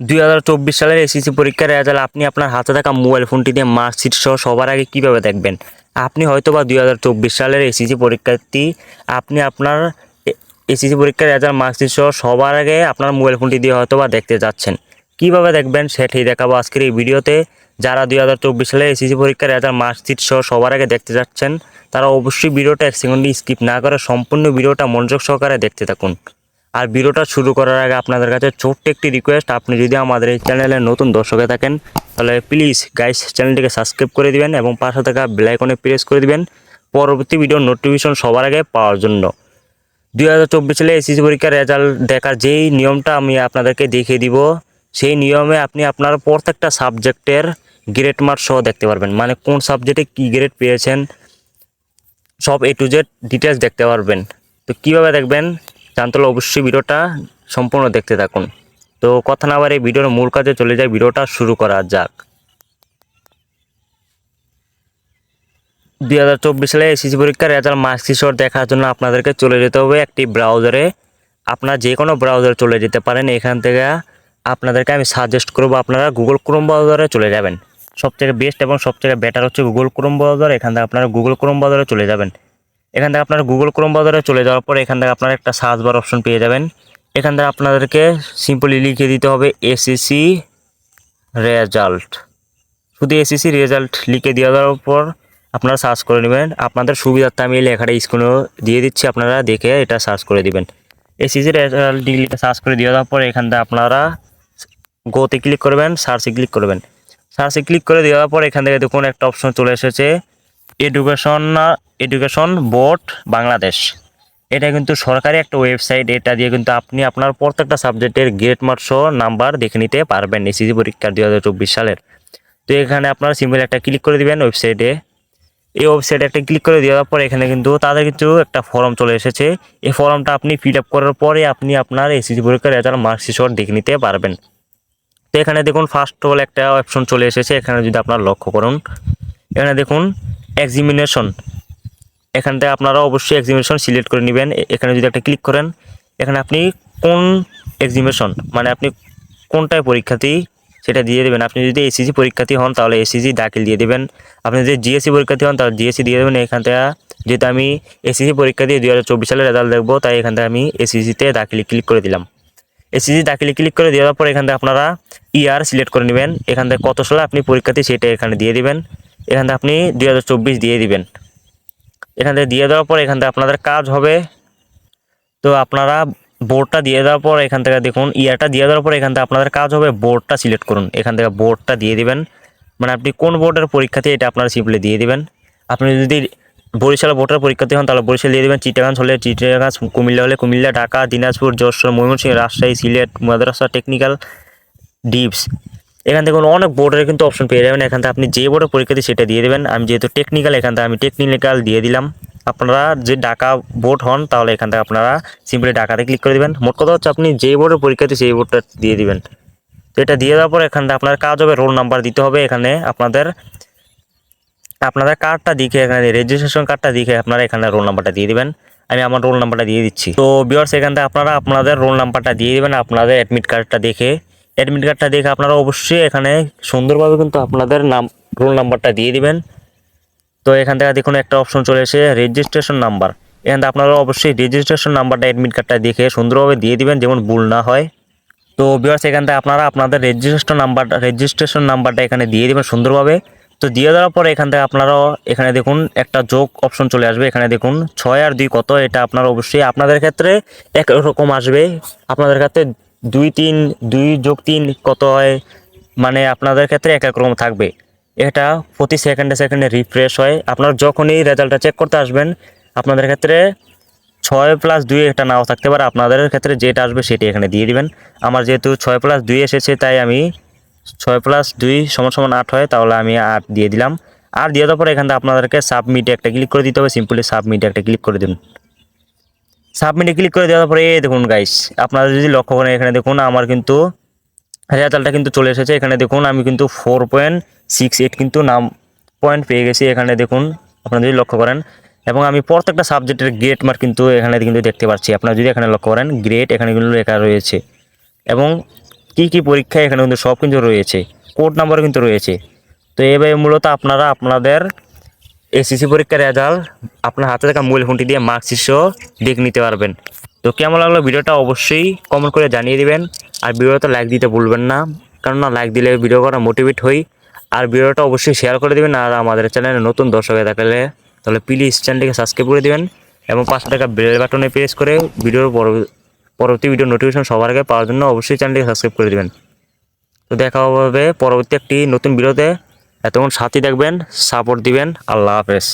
দুই হাজার চব্বিশ সালের এসএসসি পরীক্ষার রেজাল্ট আপনি আপনার হাতে থাকা মোবাইল ফোনটি দিয়ে মার্কশিট সহ সবার আগে কীভাবে দেখবেন? আপনি হয়তো বা দুই হাজার চব্বিশ সালের এসএসসি পরীক্ষার্থী আপনি আপনার এসএসসি পরীক্ষার রেজাল্ট মার্কশিট সহ সবার আগে আপনার মোবাইল ফোনটি দিয়ে হয়তো বা দেখতে যাচ্ছেন। কীভাবে দেখবেন সেটাই দেখাবো আজকের এই ভিডিওতে। যারা দুই হাজার চব্বিশ সালের এসএসসি পরীক্ষার রেজাল্ট মার্কশিট সহ সবার আগে দেখতে যাচ্ছেন, তারা অবশ্যই ভিডিওটা এক সেকেন্ডে স্কিপ না করে সম্পূর্ণ ভিডিওটা মনোযোগ সহকারে দেখতে থাকুন। আর ভিডিওটা শুরু করার আগে আপনাদের কাছে ছোট্ট একটি রিকোয়েস্ট আপনি যদি আমাদের এই চ্যানেলে নতুন দর্শকে থাকেন, তাহলে প্লিজ গাইস চ্যানেলটিকে সাবস্ক্রাইব করে দিবেন এবং পাশে থাকা বেলাইকনে প্রেস করে দিবেন। পরবর্তী ভিডিও নোটিফিকেশন সবার আগে পাওয়ার জন্য। দুই হাজার চব্বিশ সালে এসএসসি পরীক্ষার রেজাল্ট দেখার যেই নিয়মটা আমি আপনাদেরকে দেখিয়ে দিব, সেই নিয়মে আপনি আপনার প্রত্যেকটা সাবজেক্টের গ্রেড মার্ক সহ দেখতে পারবেন। মানে কোন সাবজেক্টে কী গ্রেড পেয়েছেন, সব এ টু জেড ডিটেলস দেখতে পারবেন। তো কীভাবে দেখবেন? জানতে হলে অবশ্যই ভিডিওটা সম্পূর্ণ দেখতে থাকুন। তো কথা না বাড়ি ভিডিওর মূল কাজে চলে যায় ভিডিওটা শুরু করা যাক। দুই হাজার চব্বিশ সালে এসএসসি পরীক্ষার রেজাল্ট মার্কশিট দেখার জন্য আপনাদেরকে চলে যেতে হবে একটি ব্রাউজারে আপনার যে কোনো ব্রাউজারে চলে যেতে পারেন। এখান থেকে আপনাদেরকে আমি সাজেস্ট করব, আপনারা গুগল ক্রোম ব্রাউজারে চলে যাবেন। সবথেকে বেস্ট এবং সবথেকে বেটার হচ্ছে গুগল ক্রোম ব্রাউজার এখান থেকে আপনারা গুগল ক্রোম ব্রাউজারে চলে যাবেন। এখান থেকে আপনারা গুগল ক্রোম ব্রাউজারে চলে যাওয়ার পর এখান থেকে আপনারা একটা সার্চ বার অপশন পেয়ে যাবেন। এখান থেকে আপনাদেরকে সিম্পলি লিখে দিতে হবে এসিসি রেজাল্ট শুধু এসিসি রেজাল্ট লিখে দিয়ে দেওয়ার পর আপনারা সার্চ করে নেবেন। আপনাদের সুবিধার্থে আমি লেখাটা স্ক্রিনে দিয়ে দিচ্ছি, আপনারা দেখে এটা সার্চ করে দিবেন। এসিসি রেজাল্ট ডিগ্রিটা সার্চ করে দিয়ে দেওয়ার পর এখান থেকে আপনারা গোতে ক্লিক করবেন সার্চে ক্লিক করবেন। সার্চে ক্লিক করে দেওয়ার পর এখান থেকে দেখুন একটা অপশন চলে এসেছে। এডুকেশন এডুকেশন বোর্ড বাংলাদেশ এটা কিন্তু সরকারি একটা ওয়েবসাইট এটা দিয়ে কিন্তু আপনি আপনার প্রত্যেকটা সাবজেক্টের গ্রেড মার্ক সহ নাম্বার দেখে নিতে পারবেন এসএসসি পরীক্ষার দু হাজার চব্বিশ সালের। তো এখানে আপনার সিম্পল একটা ক্লিক করে দিবেন ওয়েবসাইটে এই ওয়েবসাইটে একটা ক্লিক করে দেওয়ার পর এখানে কিন্তু তাদের কিন্তু একটা ফর্ম চলে এসেছে। এই ফর্মটা আপনি ফিল আপ করার পরে আপনি আপনার এসএসসি পরীক্ষার রেজাল্ট মার্কশিট দেখে নিতে পারবেন। তো এখানে দেখুন ফার্স্ট অল একটা অপশন চলে এসেছে। এখানে যদি আপনারা লক্ষ্য করুন, এখানে দেখুন এক্সামিনেশন এখান থেকে আপনারা অবশ্যই এক্সামিনেশন সিলেক্ট করে নেবেন। এখানে যদি একটা ক্লিক করেন, এখানে আপনি কোন এক্সামিনেশন মানে আপনি কোনটায় পরীক্ষার্থী, সেটা দিয়ে দেবেন। আপনি যদি এসিসি পরীক্ষার্থী হন, তাহলে এসিসি দাখিল দিয়ে দেবেন। আপনি যদি জিএসসি পরীক্ষার্থী হন, তাহলে জিএসসি দিয়ে দেবেন। এখান থেকে যেহেতু আমি এসিসি পরীক্ষা দিয়ে দুই হাজার চব্বিশ সালের রেজাল্ট দেখব, তাই এখান থেকে আমি এসিসিতে দাখিল ক্লিক করে দিলাম। এসিসি দাখিলে ক্লিক করে দেওয়ার পর এখান থেকে আপনারা ইয়ার সিলেক্ট করে নেবেন। এখান থেকে কত সালে আপনি পরীক্ষার্থী, সেটা এখানে দিয়ে দিবেন। এখান থেকে আপনি দুই হাজার চব্বিশ দিয়ে দিবেন। এখান থেকে দিয়ে দেওয়ার পর এখান থেকে আপনাদের কাজ হবে। তো আপনারা বোর্ডটা দিয়ে দেওয়ার পর এখান থেকে দেখুন ইয়ারটা দিয়ে দেওয়ার পর এখান থেকে আপনাদের কাজ হবে বোর্ডটা সিলেক্ট করুন। এখান থেকে বোর্ডটা দিয়ে দিবেন। মানে আপনি কোন বোর্ডের পরীক্ষাতে এটা আপনারা সিম্পলি দিয়ে দিবেন। আপনি যদি বরিশাল বোর্ডের পরীক্ষাতে হন, তাহলে বরিশাল দিয়ে দেবেন, চিটাগাং হলে চিটাগাং, কুমিল্লা হলে কুমিল্লা, ঢাকা, দিনাজপুর, যশোর, ময়মনসিংহ, রাজশাহী, সিলেট, মাদ্রাসা টেকনিক্যাল ডিপস এখান থেকে অনেক বোর্ডের কিন্তু অপশন পেয়ে যাবেন। এখান থেকে আপনি যে বোর্ডের পরীক্ষাতে সেটা দিয়ে দেবেন। আমি যেহেতু টেকনিক্যাল এখান থেকে আমি টেকনিক্যাল দিয়ে দিলাম। আপনারা যে ডাকা বোর্ড হন, তাহলে এখান থেকে আপনারা সিম্পলি ঢাকাতে ক্লিক করে দেবেন। মোট কথা হচ্ছে আপনি যে বোর্ডের পরীক্ষা পরীক্ষাতে সেই বোর্ডটা দিয়ে দিবেন। তো এটা দিয়ে দেওয়ার পর এখান থেকে আপনার কাজ হবে রোল নাম্বার দিতে হবে। এখানে আপনাদের আপনাদের কার্ডটা দেখে, এখানে রেজিস্ট্রেশন কার্ডটা দেখে আপনারা এখানে রোল নাম্বারটা দিয়ে দিবেন। আমি আমার রোল নাম্বারটা দিয়ে দিচ্ছি। তো বিয়ার্স এখান থেকে আপনারা আপনাদের রোল নাম্বারটা দিয়ে দিবেন। আপনাদের অ্যাডমিট কার্ডটা দেখে অ্যাডমিট কার্ডটা দেখে আপনারা অবশ্যই এখানে সুন্দরভাবে কিন্তু আপনাদের নাম রোল নাম্বারটা দিয়ে দিবেন। তো এখান থেকে দেখুন একটা অপশন চলে এসে রেজিস্ট্রেশন নাম্বার এখান থেকে আপনারা অবশ্যই রেজিস্ট্রেশন নাম্বারটা অ্যাডমিট কার্ডটা দেখে সুন্দরভাবে দিয়ে দিবেন, যেমন ভুল না হয়। তো বিয়ার্স এখান থেকে আপনারা আপনাদের রেজিস্ট্রেশন নাম্বারটা রেজিস্ট্রেশন নাম্বারটা এখানে দিয়ে দেবেন সুন্দরভাবে। তো দিয়ে দেওয়ার পরে এখান থেকে আপনারাও এখানে দেখুন একটা যোগ অপশন চলে আসবে। এখানে দেখুন ছয় আর দুই কত, এটা আপনারা অবশ্যই আপনাদের ক্ষেত্রে একরকম আসবে। আপনাদের ক্ষেত্রে দুই তিন, দুই যোগ তিন কত হয়? মানে আপনাদের ক্ষেত্রে এক এক রকম থাকবে। এটা প্রতি সেকেন্ডে সেকেন্ডে রিফ্রেশ হয়। আপনারা যখনই রেজাল্টটা চেক করতে আসবেন, আপনাদের ক্ষেত্রে ছয় প্লাস দুই একটা নাও থাকতে পারে। আপনাদের ক্ষেত্রে যেটা আসবে সেটি এখানে দিয়ে দিবেন। আমার যেহেতু ছয় প্লাস দুই এসেছে, তাই আমি ছয় প্লাস দুই সমান সমান আট হয়, তাহলে আমি আট দিয়ে দিলাম। আর দিয়ে দেওয়ার পরে এখান থেকে আপনাদেরকে সাবমিটে একটা ক্লিক করে দিতে হবে। সিম্পলি সাবমিটে একটা ক্লিক করে দিন। সাবমিটে ক্লিক করে দেওয়ার পরে দেখুন গাইস আপনারা যদি লক্ষ্য করেন, এখানে দেখুন আমার কিন্তু রেজাল্টটা কিন্তু চলে এসেছে। এখানে দেখুন আমি কিন্তু ফোর পয়েন্ট সিক্স এইট কিন্তু নাম পয়েন্ট পেয়ে গেছি। এখানে দেখুন, আপনারা যদি লক্ষ্য করেন, এবং আমি প্রত্যেকটা সাবজেক্টের গ্রেড মার্ক কিন্তু এখানে কিন্তু দেখতে পাচ্ছি। আপনারা যদি এখানে লক্ষ্য করেন গ্রেড এখানে কিন্তু লেখা রয়েছে। এবং কি কি পরীক্ষা এখানে কিন্তু সব কিন্তু রয়েছে। কোড নাম্বার কিন্তু রয়েছে। তো এইভাবে মূলত আপনারা আপনাদের এসএসসি পরীক্ষার রেজাল্ট আপনার হাতে থাকা মোবাইল ফোনটি দিয়ে মার্কশিট সহ দেখে নিতে পারবেন। তো কেমন লাগল ভিডিওটা অবশ্যই কমেন্ট করে জানিয়ে দিবেন। আর ভিডিওটা লাইক দিতে ভুলবেন না কারণ না লাইক দিলে ভিডিও করা মোটিভেট হই। আর ভিডিওটা অবশ্যই শেয়ার করে দিবেন আর আমাদের চ্যানেলে নতুন দর্শক হয়ে থাকলে, তাহলে প্লিজ চ্যানেলটিকে সাবস্ক্রাইব করে দেবেন। এবং পাঁচশো টাকা বেল বাটনে প্রেস করে ভিডিওর পরবর্তী ভিডিও নোটিফিকেশন সবার আগে পাওয়ার জন্য অবশ্যই চ্যানেলটিকে সাবস্ক্রাইব করে দেবেন। তো দেখা হবে পরবর্তী একটি নতুন ভিডিওতে এতক্ষণ সাথী দেখবেন সাপোর্ট দিবেন আল্লাহ হাফেজ।